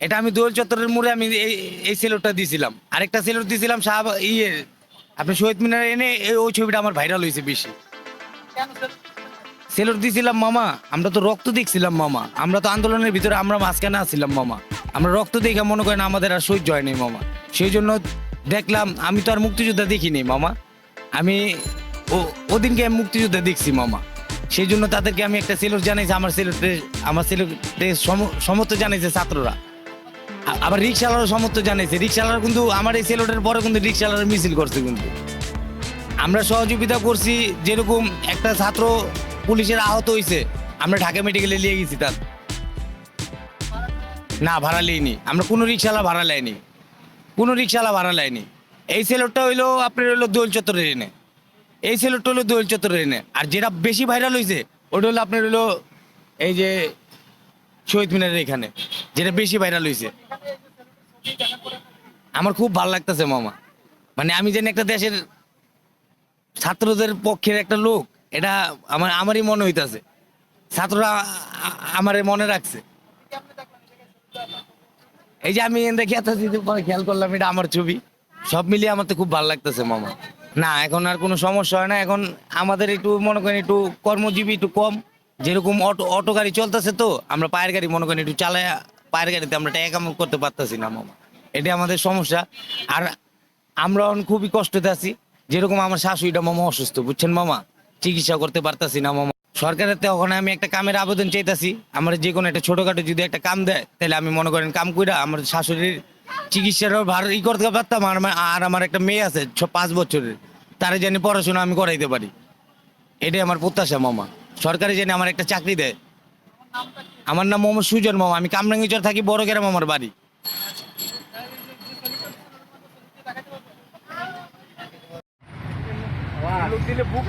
এটা আমি দোল চত্বরের মোড়ে আমি এই এই সেলুটটা দিয়েছিলাম আরেকটা সেলুট দিয়েছিলাম শাহ ইয়ে আপনি শহীদ মিনার এনে এই- ওই ছবিটা আমার ভাইরাল হয়েছে বেশি। সেলুট দিয়েছিলাম মামা আমরা তো রক্ত দেখছিলাম মামা। আমরা তো আন্দোলনের ভিতরে আমরা মাঝখানে আসছিলাম মামা। আমরা রক্ত দেখে মনে করেন আমাদের আর সহ্য হয়নি মামা। সেই জন্য দেখলাম আমি তো আর মুক্তিযোদ্ধা দেখিনি মামা। আমি ও ওদিনকে আমি মুক্তিযোদ্ধা দেখছি মামা। সেই জন্য তাদেরকে আমি একটা সেলুট জানাইছি আমার সেলুটে আমার সেলুটে সমর্থ জানাইছে ছাত্ররা। আবার রিক্সাওয়ালারও সমর্থ জানাইছে। রিক্সাওয়ালার কিন্তু আমার এই সেলুটের পরে কিন্তু রিক্সাওয়ালার মিছিল করছে কিন্তু। আমরা সহযোগিতা করছি, যেরকম একটা ছাত্র পুলিশের আহত হয়েছে আমরা ঢাকা মেডিকেলে নিয়ে গেছি তার। না, ভাড়া লিইনি। আমরা কোনো রিক্সাওয়ালা ভাড়া লাইনি। কোনো রিক্সাওয়ালা ভাড়া লাইনি। এই সেলুটটা হইল আপনার হইল দোল চত্বরের এনে। এই সেলুটটা হলো দোল চত্বরের এনে। আর যেটা বেশি ভাইরাল হয়েছে ওটা হলো আপনার হইল এই যে শহীদ মিনারের এখানে। যেটা বেশি ভাইরাল হয়েছে আমার খুব ভালো লাগতেছে মামা। মানে আমি জানি একটা দেশের ছাত্রদের পক্ষের একটা লোক, এটা আমার, আমারই মনে হইতাছে। ছাত্ররা আমারে মনে রাখছে। এই যে আমি পরে খেয়াল করলাম, এটা আমার ছবি। সব মিলিয়ে আমার তো খুব ভালো লাগতেছে মামা। না, এখন আর কোনো সমস্যা হয় না। এখন আমাদের একটু, মনে করেন একটু কর্মজীবী একটু কম। যেরকম অটো অটো গাড়ি চলতেছে তো, আমরা পায়ের গাড়ি মনে করেন একটু চালায় পায়ের গাড়িতে আমরা টাকা করতে পারতেছি না, মামা। এটা আমাদের সমস্যা। আর আমরা খুবই কষ্টতে আছি। যেরকম আমার শাশুড়িটা, মামা, অসুস্থ, বুঝছেন, মামা? চিকিৎসা করতে পারতাছি না, মামা। সরকারের তো ওখানে আমি একটা কামের আবেদন চাইতাছি। আমার যে কোনো একটা ছোটখাটো যদি একটা কাম দেয়, তাহলে আমি মনে করেন কাম কইরা আমার শাশুড়ির চিকিৎসারও ভার ই করতে পারতাম। আর আর আমার একটা মেয়ে আছে, ছ- পাঁচ বছরের। তারে জানি পড়াশোনা আমি করাইতে পারি। এটাই আমার প্রত্যাশা, মামা। সরকারি জানি আমার একটা চাকরি দেয়। আমার নাম মোহাম্মদ সুজন মামা আমি কামরাঙ্গিচর থাকি বড় গ্রাম আমার বাড়ি। দিলে বুক